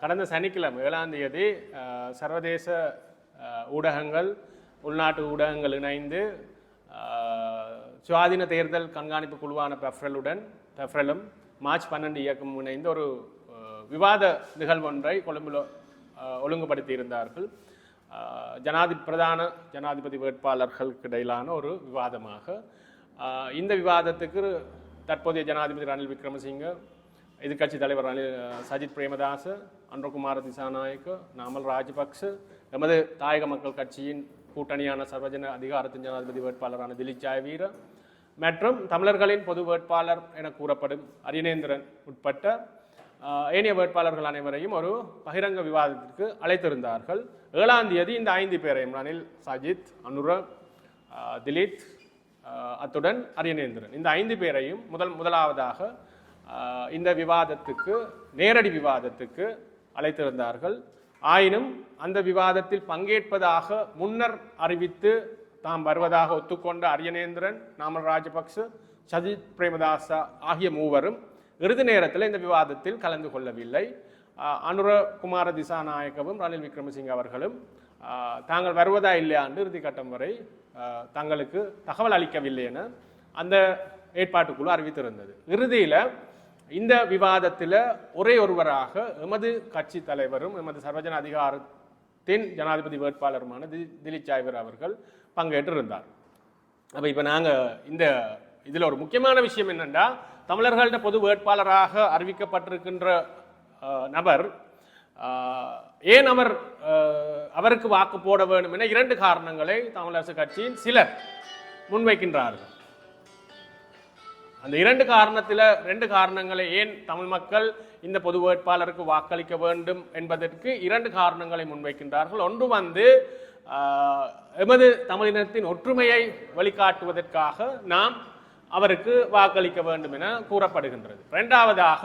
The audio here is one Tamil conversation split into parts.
கடந்த சனிக்கிழமை ஏழாம் தேதி சர்வதேச ஊடகங்கள் உள்நாட்டு ஊடகங்கள் இணைந்து சுவாதீன தேர்தல் கண்காணிப்பு குழுவான பெஃப்ரலுடன் பெஃப்ரலும் மார்ச் பன்னெண்டு இயக்கம் இணைந்து ஒரு விவாத நிகழ்வொன்றை கொழும்பில் ஒழுங்குபடுத்தி இருந்தார்கள் ஜனாதி பிரதான ஜனாதிபதி வேட்பாளர்களுக்கு இடையிலான ஒரு விவாதமாக இந்த விவாதத்துக்கு தற்போதைய ஜனாதிபதி ரணில் விக்ரமசிங்க எதிர்கட்சி தலைவர் சஜித் பிரேமதாச அன்றகுமார திசாநாயக் நாமல் ராஜபக்ச எமது தாயக மக்கள் கட்சியின் கூட்டணியான சர்வஜன அதிகாரத்தின் ஜனாதிபதி வேட்பாளரான திலீப் ஜாயவீர மற்றும் தமிழர்களின் பொது வேட்பாளர் என கூறப்படும் அரியநேந்திரன் உட்பட்ட ஏனைய வேட்பாளர்கள் அனைவரையும் ஒரு பகிரங்க விவாதத்திற்கு அழைத்திருந்தார்கள். ஏழாம் தேதி இந்த ஐந்து பேரையும் ரணில் சஜித் அனுர திலீத் திலீப் அத்துடன் அரியநேந்திரன் இந்த ஐந்து பேரையும் முதல் முதலாவதாக இந்த விவாதத்துக்கு நேரடி விவாதத்துக்கு அழைத்திருந்தார்கள். ஆயினும் அந்த விவாதத்தில் பங்கேற்பதாக முன்னர் அறிவித்து தாம் வருவதாக ஒத்துக்கொண்ட அரியநேந்திரன் நாமல் ராஜபக்ச சஜித் பிரேமதாசா ஆகிய மூவரும் இறுதி நேரத்தில் இந்த விவாதத்தில் கலந்து கொள்ளவில்லை. அனுரகுமார அனுர திசாநாயக்கவும் ரணில் விக்ரமசிங்க அவர்களும் தாங்கள் வருவதா இல்லையா இறுதி கட்டம் வரை தங்களுக்கு தகவல் அளிக்கவில்லை என அந்த ஏற்பாட்டுக்குழு அறிவித்திருந்தது. இறுதியில் இந்த விவாதத்தில் ஒரே ஒருவராக எமது கட்சி தலைவரும் எமது சர்வஜன அதிகாரத்தின் ஜனாதிபதி வேட்பாளருமான தி திலீப் சாய்வர் அவர்கள் பங்கேற்றிருந்தார். அப்போ இப்போ நாங்கள் இந்த இதில் ஒரு முக்கியமான விஷயம் என்னென்னா தமிழர்கள்ட பொது வேட்பாளராக அறிவிக்கப்பட்டிருக்கின்ற நபர் ஏன் அவர் அவருக்கு வாக்கு போட வேண்டும் என இரண்டு காரணங்களை தமிழரசு கட்சியின் சிலர் முன்வைக்கின்றார்கள். அந்த இரண்டு காரணத்தில் ரெண்டு காரணங்களை ஏன் தமிழ் மக்கள் இந்த பொது வேட்பாளருக்கு வாக்களிக்க வேண்டும் என்பதற்கு இரண்டு காரணங்களை முன்வைக்கின்றார்கள். ஒன்று வந்து எமது தமிழினத்தின் ஒற்றுமையை வழிகாட்டுவதற்காக நாம் அவருக்கு வாக்களிக்க வேண்டும் என கூறப்படுகின்றது. இரண்டாவதாக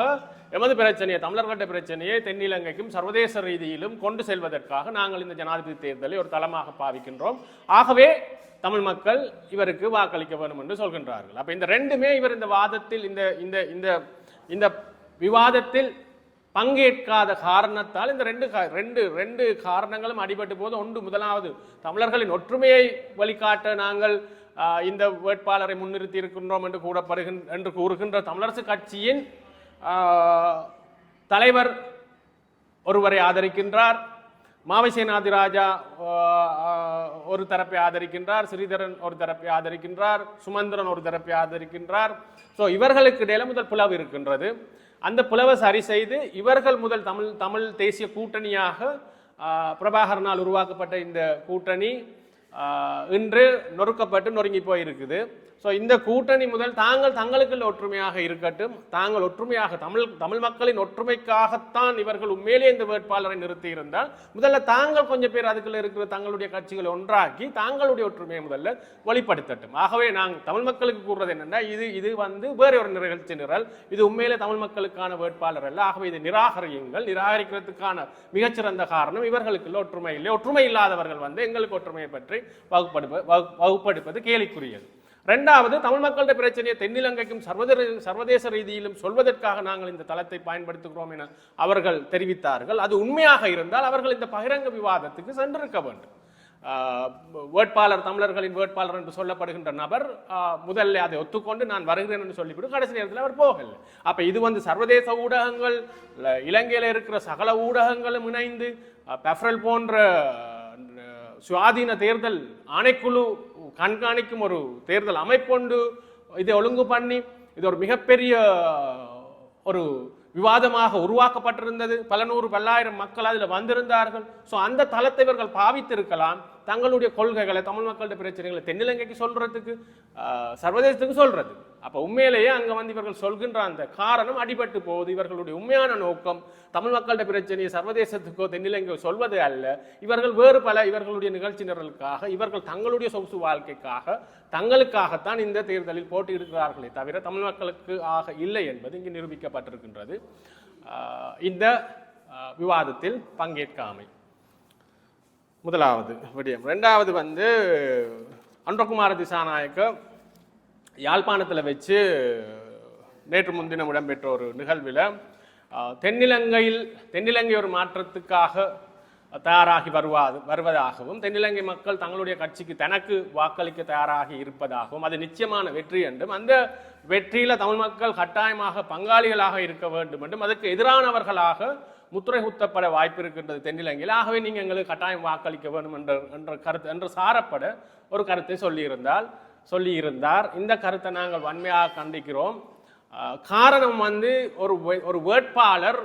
எமது பிரச்சனையை தமிழர்களுடைய பிரச்சனையை தென்னிலங்கைக்கும் சர்வதேச ரீதியிலும் கொண்டு செல்வதற்காக நாங்கள் இந்த ஜனாதிபதி தேர்தலை ஒரு தளமாக பாவிக்கின்றோம். ஆகவே தமிழ் மக்கள் இவருக்கு வாக்களிக்க வேண்டும் என்று சொல்கின்றார்கள். அப்போ இந்த ரெண்டுமே இவர் இந்த வாதத்தில் இந்த இந்த இந்த இந்த விவாதத்தில் பங்கேற்காத காரணத்தால் இந்த ரெண்டு ரெண்டு ரெண்டு காரணங்களும் அடிபட்டு போது ஒன்று முதலாவது தமிழர்களின் ஒற்றுமையை வழிகாட்ட நாங்கள் இந்த வேட்பாளரை முன்னிறுத்தி இருக்கின்றோம் என்று கூறப்படுகின்ற என்று கூறுகின்ற தமிழரசு கட்சியின் தலைவர் ஒருவரை ஆதரிக்கின்றார். மாவைசேனாதிராஜா ராஜா ஒரு தரப்பை ஆதரிக்கின்றார். ஸ்ரீதரன் ஒரு தரப்பை ஆதரிக்கின்றார். சுமந்திரன் ஒரு தரப்பை ஆதரிக்கின்றார். ஸோ இவர்களுக்கு இடையில முதல் புலவு இருக்கின்றது. அந்த புலவை சரி செய்து இவர்கள் முதல் தமிழ் தமிழ் தேசிய கூட்டணியாக பிரபாகரனால் உருவாக்கப்பட்ட இந்த கூட்டணி இன்று நொறுக்கப்பட்டு நொறுங்கி போயிருக்குது. ஸோ இந்த கூட்டணி முதல் தாங்கள் தங்களுக்குள்ள ஒற்றுமையாக இருக்கட்டும் தாங்கள் ஒற்றுமையாக தமிழ் தமிழ் மக்களின் ஒற்றுமைக்காகத்தான் இவர்கள் உண்மையிலே இந்த வேட்பாளரை நிறுத்தி இருந்தால் முதல்ல தாங்கள் கொஞ்சம் பேர் அதுக்குள்ள இருக்கிற தங்களுடைய கட்சிகளை ஒன்றாக்கி தாங்களுடைய ஒற்றுமையை முதல்ல வெளிப்படுத்தட்டும். ஆகவே நாங்கள் தமிழ் மக்களுக்கு கூறுறது என்னென்னா இது இது வந்து வேற ஒரு நிகழ்ச்சி நிரல். இது உண்மையிலே தமிழ் மக்களுக்கான வேட்பாளர் அல்ல. ஆகவே இதை நிராகரியுங்கள். நிராகரிக்கிறதுக்கான மிகச்சிறந்த காரணம் இவர்களுக்குள்ள ஒற்றுமை இல்லை. ஒற்றுமை இல்லாதவர்கள் வந்து எங்களுக்கு ஒற்றுமையை பற்றி வகுப்படுப்ப வகுப்படுப்பது கேலிக்குரியது ரெண்டாவது தமிழ் மக்களுடைய பிரச்சனையை தென்னிலங்கைக்கும் சர்வதேச சர்வதேச ரீதியிலும் சொல்வதற்காக நாங்கள் இந்த தளத்தை பயன்படுத்துகிறோம் என அவர்கள் தெரிவித்தார்கள். அது உண்மையாக இருந்தால் அவர்கள் இந்த பகிரங்க விவாதத்துக்கு சென்றிருக்க வேண்டும். வேட்பாளர் தமிழர்களின் வேட்பாளர் என்று சொல்லப்படுகின்ற நபர் முதல்ல அதை ஒத்துக்கொண்டு நான் வருகிறேன் என்று சொல்லிவிட்டு கடைசி நேரத்தில் அவர் போகல அப்போ இது வந்து சர்வதேச ஊடகங்கள் இலங்கையில் இருக்கிற சகல ஊடகங்களும் இணைந்து பெஃப்ரல் போன்ற சுயாதீன தேர்தல் ஆணைக்குழு கண்காணிக்கும் ஒரு தேர்தல் அமைப்பொண்டு. இதை ஒழுங்கு பண்ணி இது ஒரு மிகப்பெரிய ஒரு விவாதமாக உருவாக்கப்பட்டிருந்தது. பல நூறு பல்லாயிரம் மக்கள் அதில் வந்திருந்தார்கள். ஸோ அந்த தளத்தை இவர்கள் பாவித்திருக்கலாம். தங்களுடைய கொள்கைகளை தமிழ் மக்களுடைய பிரச்சனைகளை தென்னிலங்கைக்கு சொல்றதுக்கு சர்வதேசத்துக்கு சொல்றது. அப்போ உண்மையிலேயே அங்கே வந்து இவர்கள் சொல்கின்ற அந்த காரணம் அடிபட்டு போகுது. இவர்களுடைய உண்மையான நோக்கம் தமிழ் மக்களுடைய பிரச்சனையை சர்வதேசத்துக்கோ தென்னிலங்கையோ சொல்வது அல்ல. இவர்கள் வேறு பல இவர்களுடைய நிகழ்ச்சி நிரலுக்காக இவர்கள் தங்களுடைய சொகுசு வாழ்க்கைக்காக தங்களுக்காகத்தான் இந்த தேர்தலில் போட்டியிடுகிறார்களே தவிர தமிழ் மக்களுக்கு ஆக இல்லை என்பது இங்கு நிரூபிக்கப்பட்டிருக்கின்றது. இந்த விவாதத்தில் பங்கேற்காமை. முதலாவது விடயம். ரெண்டாவது வந்து அன்றகுமார திசாநாயக்க யாழ்ப்பாணத்தில் வச்சு நேற்று முன்தினம் இடம்பெற்ற ஒரு நிகழ்வில் தென்னிலங்கையில் தென்னிலங்கை ஒரு மாற்றத்துக்காக தயாராகி வருவாது வருவதாகவும் தென்னிலங்கை மக்கள் தங்களுடைய கட்சிக்கு தனக்கு வாக்களிக்க தயாராகி இருப்பதாகவும் அது நிச்சயமான வெற்றி என்றும் அந்த வெற்றியில் தமிழ் மக்கள் கட்டாயமாக பங்காளிகளாக இருக்க வேண்டும் என்றும் அதற்கு எதிரானவர்களாக முத்திரை குத்தப்பட வாய்ப்பு இருக்கின்றது தென்னிலங்கையில். ஆகவே நீங்கள் எங்களுக்கு கட்டாயம் வாக்களிக்க வேண்டும் என்ற என்ற கருத்து என்று சாரப்பட ஒரு கருத்தை சொல்லியிருந்தால் சொல்லியிருந்தார். இந்த கருத்தை நாங்கள் வன்மையாக கண்டிக்கிறோம். காரணம் வந்து ஒரு ஒரு வேட்பாளர்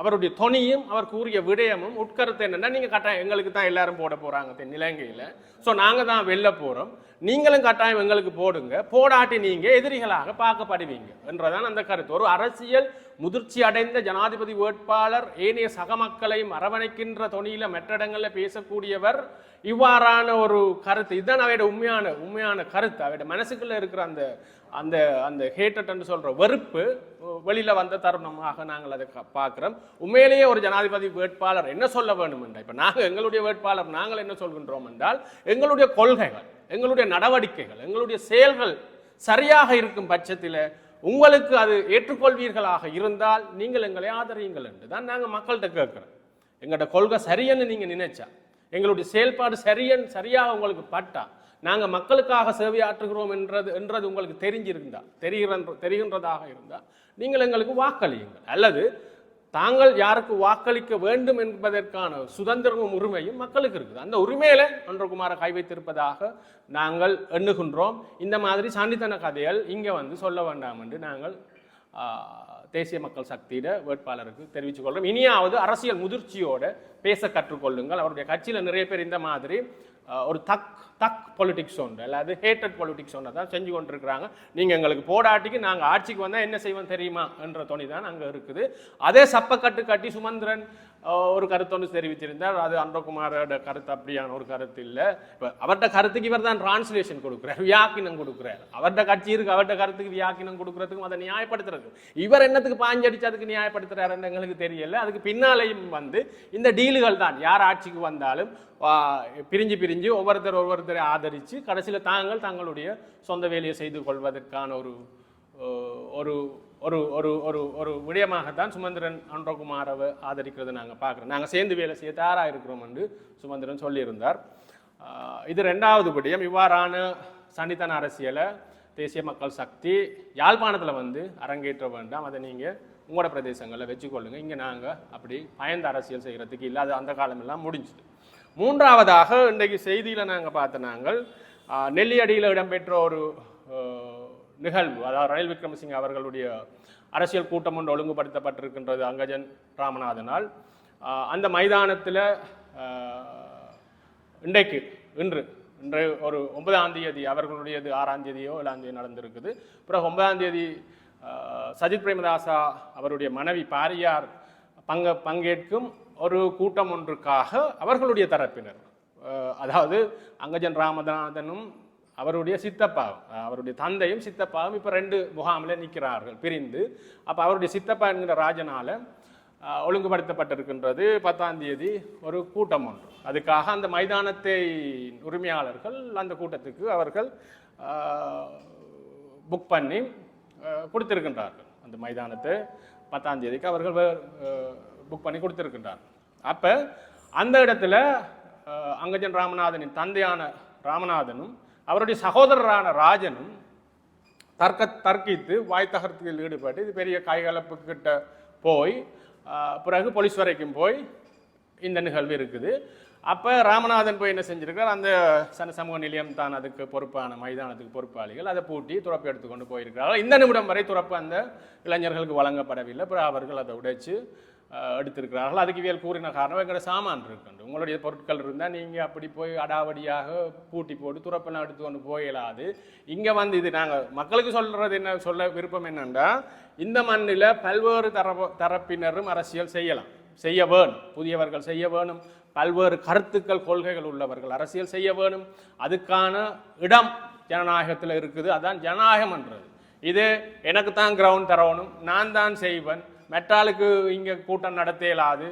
அவருடைய தொனியும் அவர் கூறிய விடயமும் உட்கருத்து என்னென்னா நீங்கள் கட்டாயம் எங்களுக்கு தான் எல்லாரும் போட போகிறாங்க இலங்கையில். ஸோ நாங்கள் தான் வெளில போகிறோம் நீங்களும் கட்டாயம் எங்களுக்கு போடுங்க. போடாட்டி நீங்கள் எதிரிகளாக பார்க்கப்படுவீங்க என்றதான் அந்த கருத்து. ஒரு அரசியல் முதிர்ச்சி அடைந்த ஜனாதிபதி வேட்பாளர் ஏனைய சக மக்களையும் அரவணைக்கின்ற தொனியில இடங்களில் பேசக்கூடியவர் இவ்வாறான ஒரு கருத்து. இதுதான் அவையோட உண்மையான உண்மையான கருத்து. அவையோட மனசுக்குள்ளே இருக்கிற அந்த அந்த அந்த ஹேட்டட்னு சொல்கிற வெறுப்பு வெளியில் வந்த தருணமாக நாங்கள் அதை க- உண்மையிலேயே ஒரு ஜனாதிபதி வேட்பாளர் என்ன சொல்ல வேண்டும் என்றால் இப்போ நாங்கள் எங்களுடைய வேட்பாளர் நாங்கள் என்ன சொல்கின்றோம் என்றால் எங்களுடைய கொள்கைகள் எங்களுடைய நடவடிக்கைகள் எங்களுடைய செயல்கள் சரியாக இருக்கும் பட்சத்தில் உங்களுக்கு அது ஏற்றுக்கொள்வீர்களாக இருந்தால் நீங்கள் எங்களை ஆதரியுங்கள் என்று தான் நாங்கள் மக்கள்கிட்ட கேட்குறோம். எங்களோட கொள்கை சரியன்னு நீங்கள் நினைச்சா எங்களுடைய செயல்பாடு சரியன் சரியாக உங்களுக்கு பட்டா நாங்கள் மக்களுக்காக சேவையாற்றுகிறோம் என்றது என்றது உங்களுக்கு தெரிஞ்சிருந்தா தெரிகிற தெரிகின்றதாக இருந்தால் நீங்கள் எங்களுக்கு வாக்களியுங்கள். அல்லது தாங்கள் யாருக்கு வாக்களிக்க வேண்டும் என்பதற்கான சுதந்திரமும் உரிமையும் மக்களுக்கு இருக்குது. அந்த உரிமையில அன்றகுமார கை வைத்திருப்பதாக நாங்கள் எண்ணுகின்றோம். இந்த மாதிரி சாண்டித்தன கதைகள் இங்கே வந்து சொல்ல வேண்டாம் என்று நாங்கள் தேசிய மக்கள் சக்தியிட வேட்பாளருக்கு தெரிவித்துக் கொள்கிறோம். இனியாவது அரசியல் முதிர்ச்சியோடு பேச கற்றுக்கொள்ளுங்கள். அவருடைய கட்சியில் நிறைய பேர் இந்த மாதிரி ஒரு தக் தக் பொலிட்டிக்ஸ் ஒன்று அல்லது ஹேட்டட் பொலிட்டிக்ஸ் ஒன்று தான் செஞ்சு கொண்டிருக்கிறாங்க. நீங்கள் எங்களுக்கு போடாட்டிக்கு நாங்கள் ஆட்சிக்கு வந்தால் என்ன செய்வோம் தெரியுமா? என்ற துணி தான் அங்கே இருக்குது. அதே சப்பக்கட்டு கட்டி சுமந்திரன் ஒரு கருத்தொன்று தெரிவித்திருந்தார் அது அன்பகுமாரோட கருத்து அப்படியான ஒரு கருத்து இல்லை. இப்போ அவர்கிட்ட கருத்துக்கு இவர் தான் டிரான்ஸ்லேஷன் கொடுக்குறார் வியாக்கினம் கொடுக்குறார். அவர்கிட்ட கட்சி இருக்கு அவர்கிட்ட கருத்துக்கு வியாக்கினம் கொடுக்குறதுக்கும் அதை நியாயப்படுத்துறது இவர் என்னத்துக்கு பாஞ்சடிச்சு அதுக்கு நியாயப்படுத்துறாருன்னு எங்களுக்கு தெரியல. அதுக்கு பின்னாலேயும் வந்து இந்த டீலுகள் தான். யார் ஆட்சிக்கு வந்தாலும் பிரிஞ்சு பிரிஞ்சு ஒவ்வொருத்தர் ஒவ்வொருத்தரை ஆதரித்து கடைசியில் தாங்கள் தங்களுடைய சொந்த வேலையை செய்து கொள்வதற்கான ஒரு ஒரு ஒரு ஒரு ஒரு ஒரு விடயமாகத்தான் சுமந்திரன் அன்றகுமாரவை ஆதரிக்கிறது நாங்கள் பார்க்குறோம். நாங்கள் சேர்ந்து வேலை செய்ய தயாராக இருக்கிறோம் என்று சுமந்திரன் சொல்லியிருந்தார். இது ரெண்டாவது விடயம். இவ்வாறான சனித்தன அரசியலை தேசிய மக்கள் சக்தி யாழ்ப்பாணத்தில் வந்து அரங்கேற்ற வேண்டாம். அதை நீங்கள் உங்களோட பிரதேசங்களில் வச்சுக்கொள்ளுங்க. இங்கே நாங்கள் அப்படி பயந்த அரசியல் செய்கிறதுக்கு இல்லை. அது அந்த காலமெல்லாம் முடிஞ்சுது. மூன்றாவதாக இன்றைக்கு செய்தியில் நாங்கள் பார்த்த நாங்கள் நெல்லியடியில் இடம்பெற்ற ஒரு நிகழ்வு அதாவது ரணில் விக்ரமசிங்க அவர்களுடைய அரசியல் கூட்டம் ஒன்று ஒழுங்குபடுத்தப்பட்டிருக்கின்றது அங்கஜன் ராமநாதனால். அந்த மைதானத்தில் இன்றைக்கு இன்று இன்று ஒரு ஒன்பதாம் தேதி அவர்களுடையது ஆறாம் தேதியோ ஏழாம் தேதி நடந்திருக்குது. பிறகு ஒன்பதாம் தேதி சஜித் பிரேமதாசா அவருடைய மனைவி பாரியார் பங்க பங்கேற்கும் ஒரு கூட்டம் ஒன்றுக்காக அவர்களுடைய தரப்பினர். அதாவது அங்கஜன் ராமநாதனும் அவருடைய சித்தப்பாவும் அவருடைய தந்தையும் சித்தப்பாவும் இப்போ ரெண்டு முகாமில் நிற்கிறார்கள் பிரிந்து. அப்போ அவருடைய சித்தப்பா என்கிற ராஜனால் ஒழுங்குபடுத்தப்பட்டிருக்கின்றது. பத்தாம் தேதி ஒரு கூட்டம் ஒன்று. அதுக்காக அந்த மைதானத்தை உரிமையாளர்கள் அந்த கூட்டத்துக்கு அவர்கள் புக் பண்ணி கொடுத்திருக்கின்றார்கள். அந்த மைதானத்தை பத்தாம் தேதிக்கு அவர்கள் புக் பண்ணி கொடுத்திருக்கின்றார்கள் அப்போ அந்த இடத்துல அங்கஜன் ராமநாதனின் தந்தையான ராமநாதனும் அவருடைய சகோதரரான ராஜனும் தர்க்க தர்க்கித்து வாய் தகர்த்தில் ஈடுபட்டு இது பெரிய கைகலப்புக்கிட்ட போய் பிறகு போலீஸ் வரைக்கும் போய் இந்த நிகழ்வு இருக்குது. அப்போ ராமநாதன் போய் என்ன செஞ்சிருக்கார் அந்த சன சமூக நிலையம் தான் அதுக்கு பொறுப்பான மைதானத்துக்கு பொறுப்பாளிகள். அதை பூட்டி துறப்பு எடுத்துக்கொண்டு போயிருக்கிறார்கள். இந்த நிமிடம் வரை துறப்பு அந்த இளைஞர்களுக்கு வழங்கப்படவில்லை. அப்புறம் அவர்கள் அதை உடைச்சு எடுத்திருக்கிறார்கள். அதுக்கு இவியல் கூறின காரணம் எங்களோட சாமான் இருக்குண்டு உங்களுடைய பொருட்கள் இருந்தால் நீங்கள் அப்படி போய் அடாவடியாக பூட்டி போட்டு துறப்பெல்லாம் எடுத்து கொண்டு போயிடாது இங்கே வந்து இது நாங்கள் மக்களுக்கு சொல்கிறது என்ன சொல்ல விருப்பம் என்னென்னா இந்த மண்ணில் பல்வேறு தரப்பு தரப்பினரும் அரசியல் செய்யலாம். செய்ய வேணும். புதியவர்கள் செய்ய வேணும். பல்வேறு கருத்துக்கள் கொள்கைகள் உள்ளவர்கள் அரசியல் செய்ய வேணும். அதுக்கான இடம் ஜனநாயகத்தில் இருக்குது. அதான் ஜனநாயகம்ன்றது இது எனக்கு தான் கிரவுண்ட் தரணும். நான் தான் செய்வேன். மெட்டாலுக்கு இங்கே கூட்டம் நடத்த இயலாது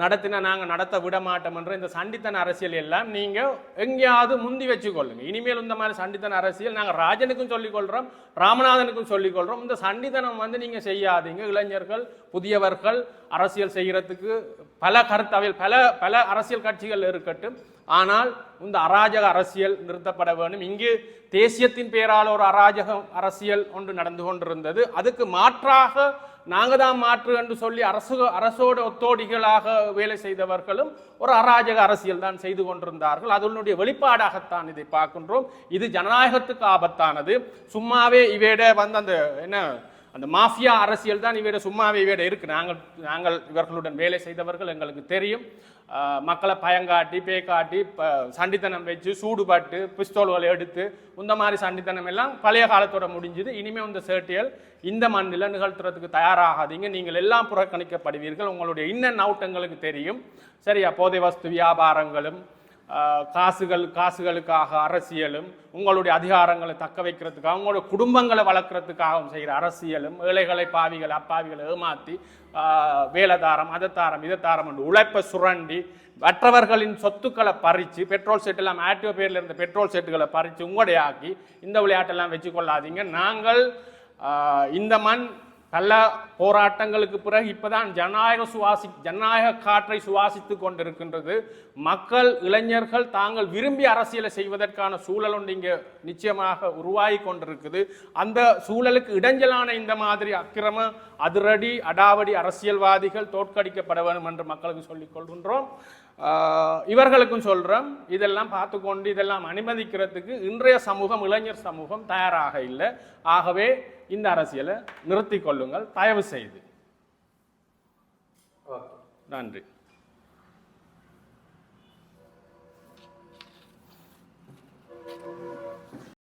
நடத்தினா நாங்கள் நடத்த விட மாட்டோம்ன்ற இந்த சண்டித்தன அரசியல் எல்லாம் நீங்கள் எங்கேயாவது முந்தி வச்சுக்கொள்ளுங்க. இனிமேல் இந்த மாதிரி சண்டித்தன அரசியல் நாங்கள் ராஜனுக்கும் சொல்லிக்கொள்கிறோம் ராமநாதனுக்கும் சொல்லிக்கொள்கிறோம் இந்த சண்டித்தனம் வந்து நீங்கள் செய்யாதீங்க. இளைஞர்கள் புதியவர்கள் அரசியல் செய்கிறதுக்கு பல கருத்தவையில் பல பல அரசியல் கட்சிகள் இருக்கட்டும். ஆனால் இந்த அராஜக அரசியல் நிறுத்தப்பட வேண்டும். இங்கு தேசியத்தின் பேரால் ஒரு அராஜக அரசியல் ஒன்று நடந்து கொண்டிருந்தது. அதுக்கு மாற்றாக நாங்கள் தான் மாற்று என்று சொல்லி அரசு அரசோட ஒத்தோடிகளாக வேலை செய்தவர்களும் ஒரு அராஜக அரசியல் தான் செய்து கொண்டிருந்தார்கள். அதனுடைய வெளிப்பாடாகத்தான் இதை பார்க்கின்றோம். இது ஜனநாயகத்துக்கு ஆபத்தானது. சும்மாவே இவையிட வந்து அந்த என்ன அந்த மாஃபியா அரசியல் தான் இவையிட சும்மாவே இவையிட இருக்கு. நாங்கள் நாங்கள் இவர்களுடன் வேலை செய்தவர்கள் எங்களுக்கு தெரியும். மக்களை பயங்காட்டி பேக்காட்டி சண்டித்தனம் வச்சு சூடுபட்டு பிஸ்தோல்களை எடுத்து இந்த மாதிரி சண்டித்தனம் எல்லாம் பழைய காலத்தோட முடிஞ்சுது. இனிமேல் இந்த சேட்டியல் இந்த மண்ணில் நிகழ்த்துறதுக்கு தயாராகாதீங்க. நீங்கள் எல்லாம் புறக்கணிக்கப்படுவீர்கள். உங்களுடைய இன்ன நவுட்டங்களுக்கு தெரியும். சரியா போதை வஸ்து வியாபாரங்களும் காசுகள் காசுகளுக்காக அரசியலும் உங்களுடைய அதிகாரங்களை தக்க வைக்கிறதுக்காக உங்களுடைய குடும்பங்களை வளர்க்குறதுக்காகவும் செய்கிற அரசியலும் ஏழைகளை பாவிகள் அப்பாவிகளை ஏமாற்றி வேலைதாரம் அதத்தாரம் இதத்தாரம் என்று உழைப்பை சுரண்டி மற்றவர்களின் சொத்துக்களை பறித்து பெட்ரோல் செட்டெல்லாம் எல்லாம் ஆக்டிவ் பேரில் இருந்த பெட்ரோல் செட்டுகளை பறித்து உங்களுடைய ஆக்கி இந்த விளையாட்டெல்லாம் வச்சு கொள்ளாதீங்க நாங்கள் இந்த மண் பல போராட்டங்களுக்கு பிறகு இப்போதான் ஜனநாயக சுவாசி ஜனநாயக காற்றை சுவாசித்து கொண்டிருக்கின்றது. மக்கள் இளைஞர்கள் தாங்கள் விரும்பி அரசியலை செய்வதற்கான சூழல் ஒன்று இங்கே நிச்சயமாக உருவாகி கொண்டிருக்குது. அந்த சூழலுக்கு இடைஞ்சலான இந்த மாதிரி அக்கிரம அதிரடி அடாவடி அரசியல்வாதிகள் தோற்கடிக்கப்பட வேண்டும் என்று மக்களுக்கு சொல்லிக் கொள்கின்றோம். இவர்களுக்கும் சொல்கிறோம் இதெல்லாம் பார்த்து கொண்டு இதெல்லாம் அனுமதிக்கிறதுக்கு இன்றைய சமூகம் இளைஞர் சமூகம் தயாராக இல்லை. ஆகவே இந்த அரசியலை நிறுத்திக் கொள்ளுங்கள். தயவு செய்து. நன்றி. ஓகே